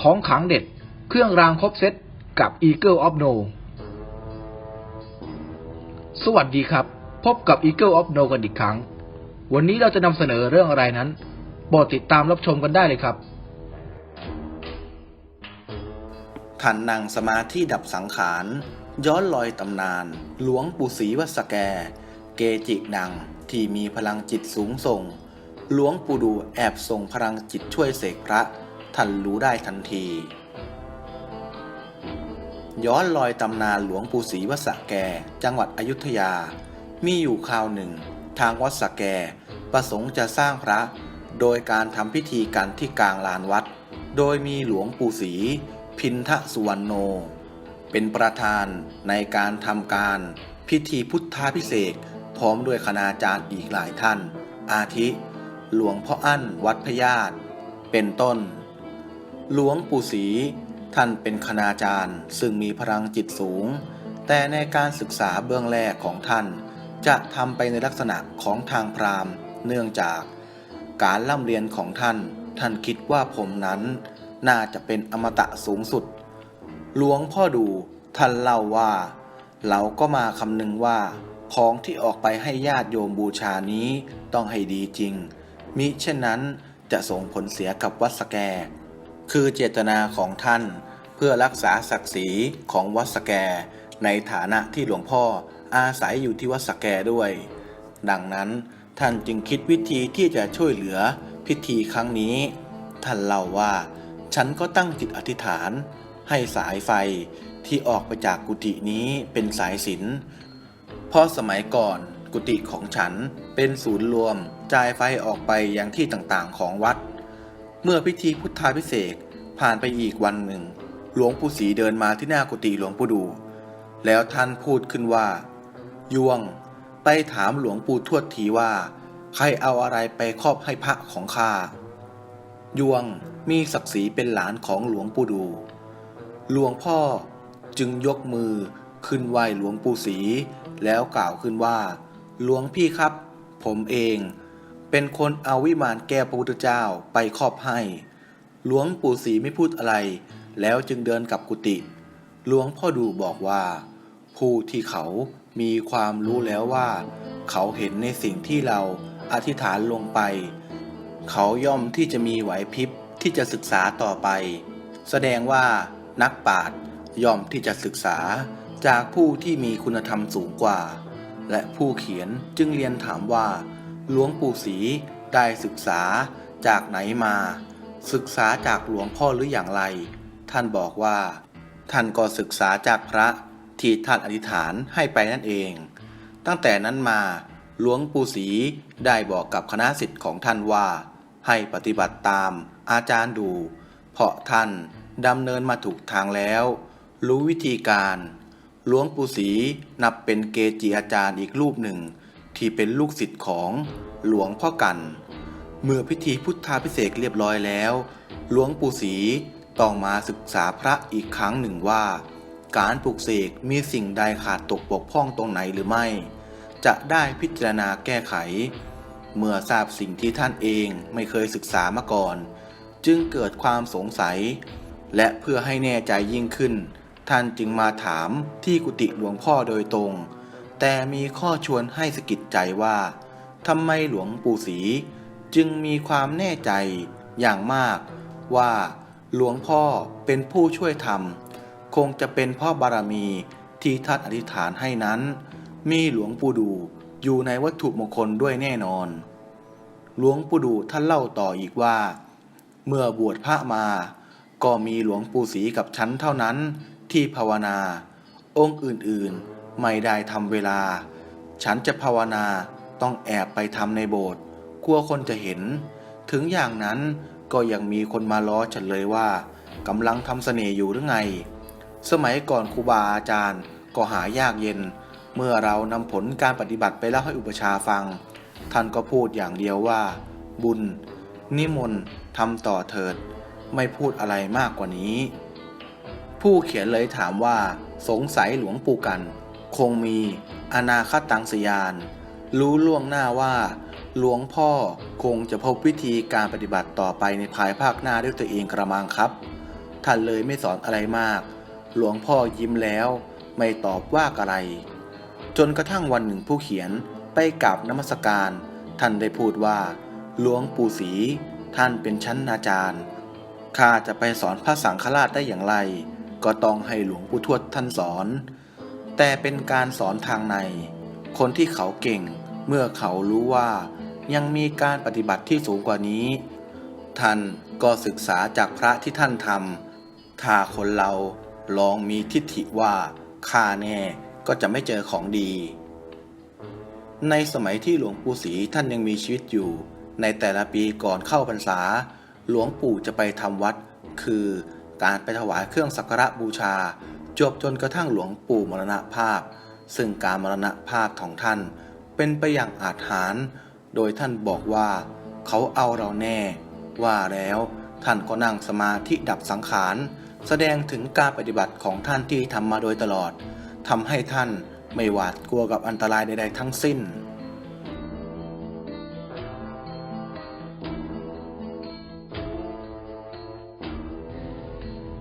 ของขังเด็ด เครื่องรางครบเซตกับ Eagle of No สวัสดีครับ พบกับ Eagle of No กันอีกครั้ง วันนี้เราจะนำเสนอเรื่องอะไรนั้น โปรดติดตามรับชมกันได้เลยครับท่านนังสมาธิดับสังขาร ย้อนลอยตำนาน หลวงปู่ศรีวัสแก เกจิดังที่มีพลังจิตสูงส่ง หลวงปู่ดูแอบส่งพลังจิตช่วยเสกพระ ท่านรู้ได้ทันที ย้อนลอยตำนานหลวงปู่ศรีวัดสแก จังหวัดอยุธยา มีอยู่คราวหนึ่ง ทางวัดสแก ประสงค์จะสร้างพระ โดยการทำพิธีกันที่กลางลานวัด โดยมีหลวงปู่ศรีพินทสุวรรณโน เป็นประธานในการทำการพิธีพุทธาพิเศษพร้อมด้วยคณาจารย์อีกหลายท่าน อาทิ หลวงพ่ออั้นวัดพญาตเป็นต้น หลวงปู่ศรีท่านเป็นคณาจารย์ ซึ่งมีพลังจิตสูง แต่ในการศึกษาเบื้องแรกของท่าน จะทำไปในลักษณะของทางพราหมณ์ เนื่องจาก การล่ำเรียนของท่าน ท่านคิดว่าผมนั้น น่าจะเป็นอมตะสูงสุด หลวงพ่อดูท่านเล่าว่า เราก็มาคำนึงว่า ของที่ออกไปให้ญาติโยมบูชานี้ต้องให้ดีจริงมิเช่นนั้นจะส่งผลเสียกับวัดสแก คือเจตนาของท่านเพื่อรักษาศักดิ์ศรีของวัดสแก ในฐานะที่หลวงพ่ออาศัยอยู่ที่วัดสแกด้วย ดังนั้นท่านจึงคิดวิธีที่จะช่วยเหลือพิธีครั้งนี้ ท่านเล่าว่า ฉันก็ตั้งจิตอธิษฐาน ให้สายไฟที่ออกไปจากกุฏินี้เป็นสายสินเพราะสมัยก่อนกุฏิของฉันเป็นศูนย์รวมจ่ายไฟออกไปยังที่ต่างๆของวัด เมื่อพิธีพุทธาพิเศษผ่านไปอีกวันหนึ่ง หลวงปู่ศรีเดินมาที่หน้ากุฏิหลวงปู่ดู แล้วท่านพูดขึ้นว่า ยวง ไปถามหลวงปู่ทวดทีว่า ใครเอาอะไรไปครอบให้พระของข้า ยวงมีศักดิ์ศรีเป็นหลานของหลวงปู่ดู หลวงพ่อจึงยกมือขึ้นไหวหลวงปู่ศรีแล้วกล่าวขึ้นว่า หลวงพี่ครับ ผมเอง เป็นคนเอาวิมานแก้พระพุทธเจ้าไปครอบให้ หลวงปู่ศรีไม่พูดอะไร แล้วจึงเดินกลับกุฏิหลวงพ่อดูบอกว่า ผู้ที่เขามีความรู้แล้วว่า เขาเห็นในสิ่งที่เราอธิษฐานลงไป เขาย่อมที่จะมีไหวพริบที่จะศึกษาต่อไป แสดงว่านักปราชญ์ย่อมที่จะศึกษาจากผู้ที่มีคุณธรรมสูงกว่า และผู้เขียนจึงเรียนถามว่า หลวงปู่ศรีได้ศึกษาจากไหนมา ศึกษาจากหลวงพ่อหรืออย่างไร ท่านบอกว่า ท่านก็ศึกษาจากพระที่ท่านอธิษฐานให้ไปนั่นเอง ตั้งแต่นั้นมาหลวงปู่ศรีได้บอกกับคณะสิทธิ์ของท่านว่า ให้ปฏิบัติตามอาจารย์ดู เพราะท่านดำเนินมาถูกทางแล้ว รู้วิธีการ หลวงปู่ศรีนับเป็นเกจิอาจารย์อีกรูปหนึ่ง ที่เป็นลูกศิษย์ของหลวงพ่อกัน เมื่อพิธีพุทธาพิเศษเรียบร้อยแล้ว หลวงปู่ศรีต้องมาศึกษาพระอีกครั้งหนึ่งว่า การปลุกเสกมีสิ่งใดขาดตกบกพร่องตรงไหนหรือไม่ จะได้พิจารณาแก้ไข เมื่อทราบสิ่งที่ท่านเองไม่เคยศึกษามาก่อน จึงเกิดความสงสัย และเพื่อให้แน่ใจยิ่งขึ้น ท่านจึงมาถามที่กุฏิหลวงพ่อโดยตรง แต่มีข้อชวนให้สะกิดใจว่าทำไมหลวงปู่ศรีจึงมีความแน่ใจอย่างมาก ว่าหลวงพ่อเป็นผู้ช่วยทำคงจะเป็นพ่อบารมีที่ท่านอธิษฐานให้นั้น มีหลวงปู่ดูอยู่ในวัตถุมงคลด้วยแน่นอน หลวงปู่ดูท่านเล่าต่ออีกว่า เมื่อบวชพระมา ก็มีหลวงปู่ศรีกับฉันเท่านั้นที่ภาวนา องค์อื่นๆ ไม่ได้ทำเวลา ฉันจะภาวนาต้องแอบไปทำในโบสถ์กลัวคนจะเห็น ถึงอย่างนั้นก็ยังมีคนมาล้อฉันเลยว่ากำลังทำเสน่ห์อยู่หรือไง สมัยก่อนครูบาอาจารย์ก็หายากเย็น เมื่อเรานำผลการปฏิบัติไปเล่าให้อุปชาฟัง ท่านก็พูดอย่างเดียวว่า บุญ นิมนต์ทำต่อเถิด ไม่พูดอะไรมากกว่านี้ ผู้เขียนเลยถามว่าสงสัยหลวงปู่กัน คงมีอนาคตังสยาน รู้ล่วงหน้าว่า หลวงพ่อคงจะพบวิธีการปฏิบัติต่อไปในภายภาคหน้าด้วยตัวเองกระมังครับ ท่านเลยไม่สอนอะไรมาก หลวงพ่อยิ้มแล้วไม่ตอบว่าอะไร จนกระทั่งวันหนึ่งผู้เขียนไปกราบนมัสการ ท่านได้พูดว่า หลวงปู่ศรีท่านเป็นชั้นอาจารย์ข้าจะไปสอนพระสังฆราชได้อย่างไร ก็ต้องให้หลวงปู่ทวดท่านสอน แต่เป็นการสอนทางใน คนที่เขาเก่ง เมื่อเขารู้ว่า ยังมีการปฏิบัติที่สูงกว่านี้ ท่านก็ศึกษาจากพระที่ท่านทำถ้าคนเราลองมีทิฏฐิว่าข้าแน่ก็จะไม่เจอของดี ในสมัยที่หลวงปู่ศรีท่านยังมีชีวิตอยู่ ในแต่ละปีก่อนเข้าพรรษา หลวงปู่จะไปทำวัด คือการไปถวายเครื่องสักการะบูชา จบจนกระทั่งหลวงปู่มรณภาพ ซึ่งการมรณภาพของท่านเป็นไปอย่างอาถรรพ์โดยท่านบอกว่า เขาเอาเราแน่ ว่าแล้วท่านก็นั่งสมาธิดับสังขาร แสดงถึงการปฏิบัติของท่านที่ทำมาโดยตลอดทำให้ท่านไม่หวาดกลัวกับอันตรายใดๆทั้งสิ้น